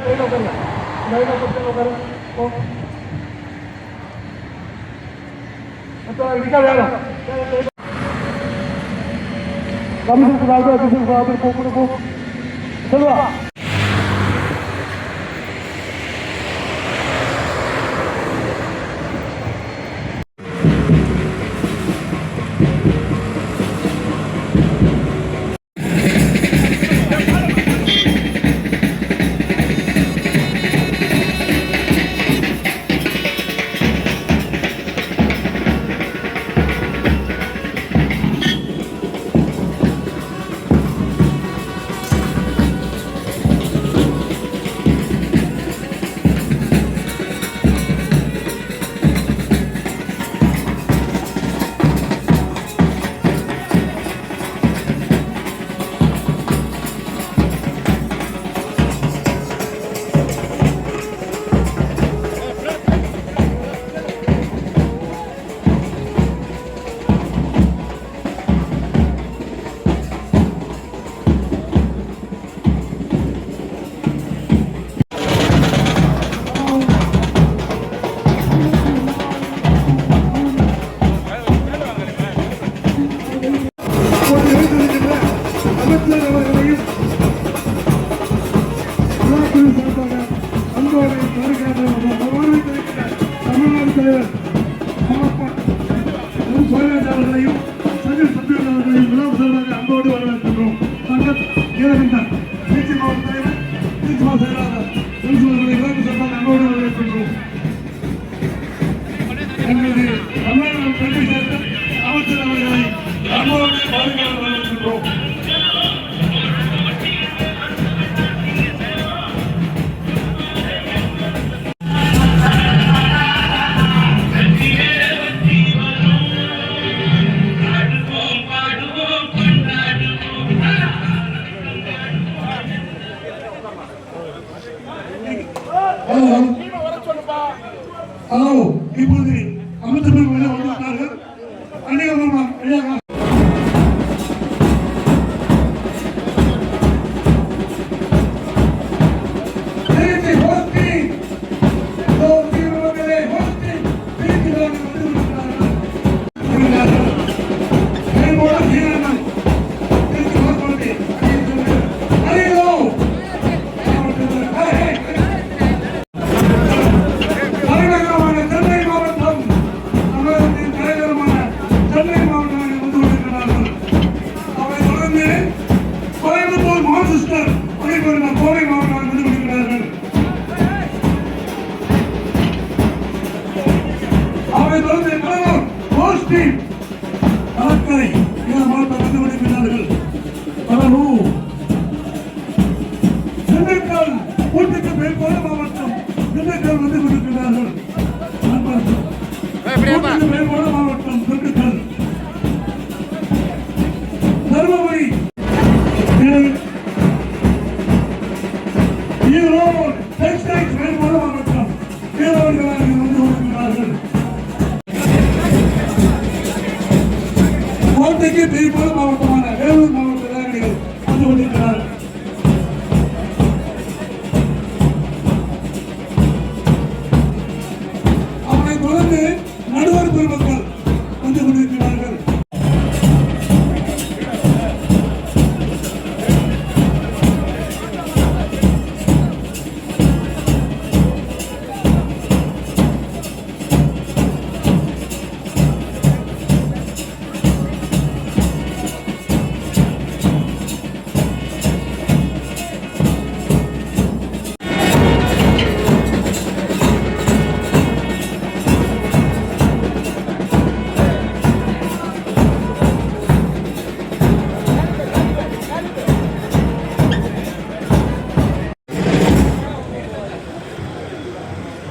Kami ڪريو ڏهين کان پهريون ڪرو پوءِ اڇا نڪال வரவேற்கின்றோம் சங்க நீலகண்டன் திருச்சி மாவட்ட தலைவர் திருச்சி மாவட்ட செயலாளர் எம். அவர்களை விழாக்கு சார்பாக அன்போடு வரவேற்கின்றோம் எங்களது தமிழ்நாடு கல்வி சேர்ந்த அமைச்சர் அவர்களை அன்போடு வருக கடற்கரை மாவட்டம் திண்டுக்கல் கூட்டுக்கு மேற்கொள்ள மாவட்டம். திண்டுக்கல் வந்து கொண்டிருக்கிறார்கள்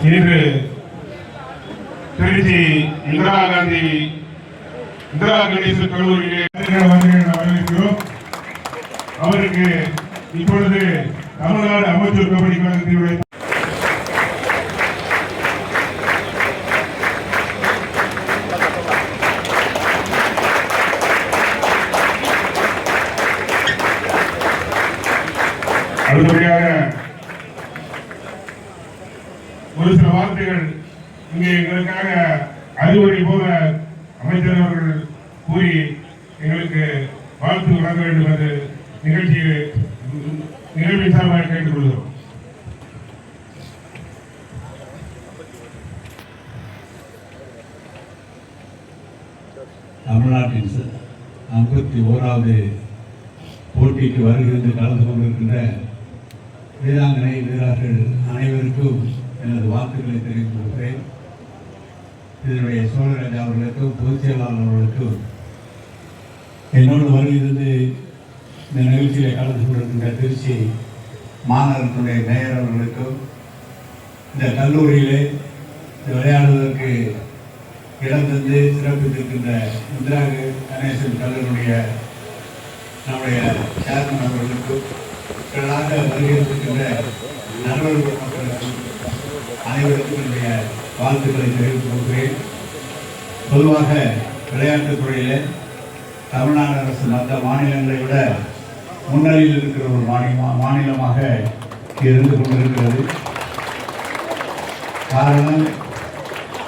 இன்று திருச்சி இந்திரா காந்தி இந்திரா கணேசன் கல்லூரியிலே வரவேற்கிறோம். அவருக்கு இப்பொழுது தமிழ்நாடு அமைச்சர் கபடி கழகத்தினுடைய இங்கே எங்களுக்காக அறிவுரை போல அமைச்சர் அவர்கள் கூறி எங்களுக்கு வாழ்த்து வழங்க வேண்டும் என்று நிகழ்ச்சியில் நிகழ்வின் சார்பாக கேட்டுக்கொள்கிறோம். தமிழ்நாட்டின் ஐம்பத்தி ஓராவது போட்டிக்கு வருகிறது கலந்து கொண்டிருக்கின்ற வீராங்கனை வீரர்கள் அனைவருக்கும் எனது வாக்குகளை தெரிவித்து கொள்கிறேன். இதனுடைய சோழராஜா அவர்களுக்கும் பொதுச் செயலாளர் அவர்களுக்கும் என்னோடு வருகிறது இந்த நிகழ்ச்சியில் கலந்து கொண்டிருக்கின்ற திருச்சி மாநகரத்துடைய மேயர் அவர்களுக்கும் இந்த கல்லூரியிலே விளையாடுவதற்கு இடம் தந்து சிறப்பித்திருக்கின்ற இந்திரா கணேசன் கல்லூரிய நம்முடைய சேர்மன் அவர்களுக்கும் திரளாக வருகின்ற நண்பர்கள் மக்களுக்கும் அனைவருக்கும் என்னுடைய வாழ்த்துக்களை தெரிவித்துக் கொள்கிறேன். பொதுவாக விளையாட்டுத் துறையில் தமிழ்நாடு அரசு மற்ற மாநிலங்களை விட முன்னணியில் இருக்கிற ஒரு மாநிலமா மாநிலமாக இருந்து கொண்டிருக்கிறது. காரணம்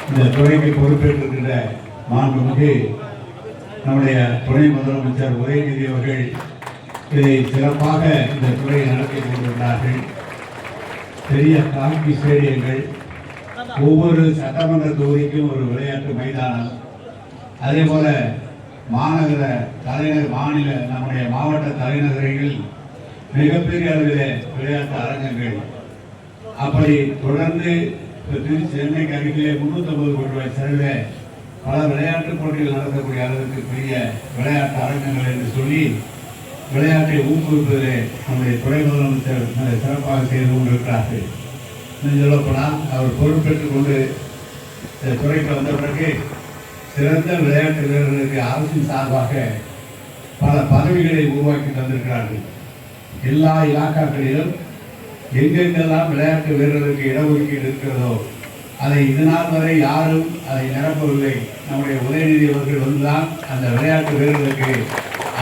இந்த துறைக்கு பொறுப்பேற்றிருக்கின்ற மாண்புமிகு நம்முடைய துணை முதலமைச்சர் உதயநிதி அவர்கள் இதை சிறப்பாக இந்த துறையை நடத்தி கொண்டிருந்தார்கள் பெரிய காக்கி ஸ்டேடியங்கள் ஒவ்வொரு சட்டமன்ற தொகுதிக்கும் ஒரு விளையாட்டு மைதானம். அதே போல மாநகர தலைநகர் மாநில நம்முடைய மாவட்ட தலைநகரில் மிகப்பெரிய அளவில் விளையாட்டு அரங்கங்கள். அப்படி தொடர்ந்து சென்னைக்கு அருகிலே முன்னூற்றம்பது கோடி ரூபாய் செலவில் பல விளையாட்டுப் போட்டிகள் நடத்தக்கூடிய அளவுக்கு பெரிய விளையாட்டு அரங்கங்கள் என்று சொல்லி விளையாட்டை ஊக்குவிப்பதிலே நம்முடைய துறை முதலமைச்சர் சிறப்பாக செய்து கொண்டிருக்கிறார்கள். சொல்லப்போனால் அவர் பொறுப்பேற்றுக் கொண்டு துறைக்கு வந்த பிறகு சிறந்த விளையாட்டு வீரர்களுக்கு அரசின் சார்பாக பல பதவிகளை உருவாக்கி தந்திருக்கிறார்கள். எல்லா இலாக்காக்களிலும் எங்கெங்கெல்லாம் விளையாட்டு வீரர்களுக்கு இடஒதுக்கீடு இருக்கிறதோ அதை இதனால் வரை யாரும் அதை நிரப்பவில்லை. நம்முடைய உதயநிதி அவர்கள் வந்துதான் அந்த விளையாட்டு வீரர்களுக்கு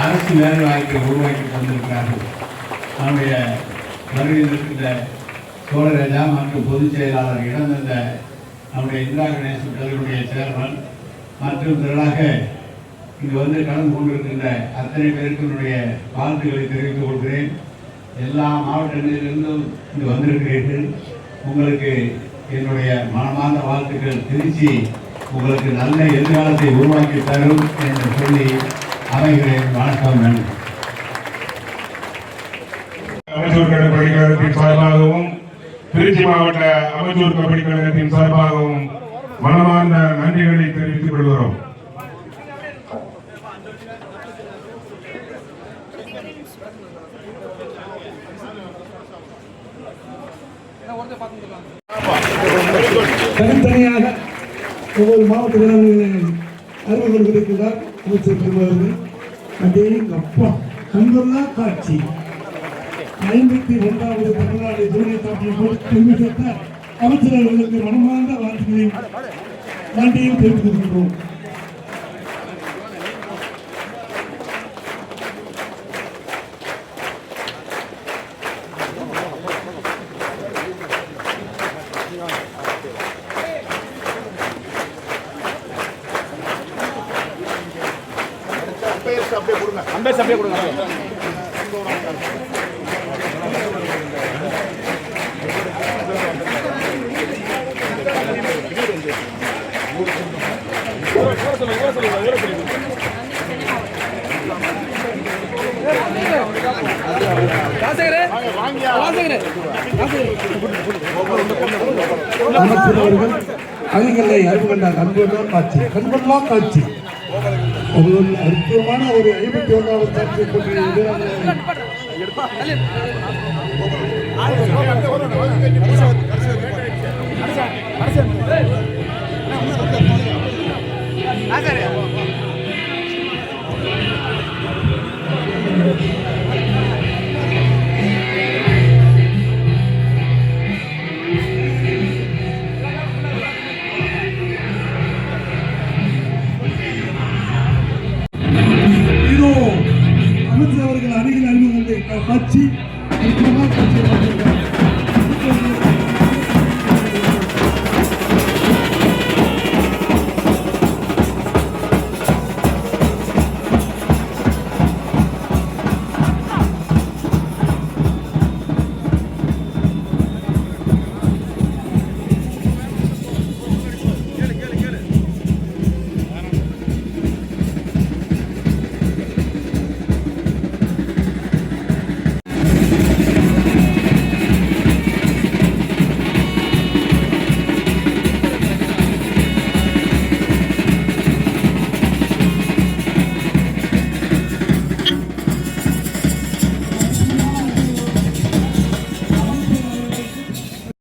அரசு வேலை வாய்ப்பை உருவாக்கி தந்திருக்கிறார்கள். நம்முடைய வருகையில் இருக்கின்ற சோழராஜா மற்றும் பொதுச் செயலாளர் இடம் தந்த நம்முடைய இந்திரா கணேசன் கல்லூரியுடைய சேர்மன் மற்றும் திரளாக இங்கு வந்து கலந்து கொண்டிருக்கின்ற அத்தனை பேருக்கினுடைய வாழ்த்துக்களை தெரிவித்துக் கொள்கிறேன். எல்லா மாவட்டங்களிலிருந்தும் இங்கு வந்திருக்கிறீர்கள். உங்களுக்கு என்னுடைய மனமார்ந்த வாழ்த்துக்கள் திருச்சி உங்களுக்கு நல்ல எதிர்காலத்தை உருவாக்கி தரும் என்று சொல்லி அமைகிறேன். வணக்கம் நன்றி. அமைச்சூர் கபடி சார்பாகவும் திருச்சி மாவட்ட அமைச்சூர் கபடி கழகத்தின் சார்பாகவும் மனமார்ந்த நன்றிகளை தெரிவித்துக் கொள்கிறோம். தனித்தனியாக ஒவ்வொரு மாவட்ட வீரர்களையும் அமைச்சர் பெருமாள் அதே அப்பா கண்கொள்ளா காட்சி. ஐம்பத்தி ஒன்றாவது தமிழ்நாடு ஜூனியர் சாம்பியன் பெருமை சேர்த்த அமைச்சர் அவர்களுக்கு மனமார்ந்த வாழ்த்துக்களையும் நன்றியும் தெரிவித்துக் கொள்கிறோம் கொடுங்க. அவர்கள் அதிகளை அறிவுகண்ட அன்புதான் காட்சி கண்கொள்ளா காட்சி. ஒரு அற்புதமான ஒரு ஐம்பத்தி ஒன்றாவது காட்சியை கொண்டு வீரர்களை. Hazır.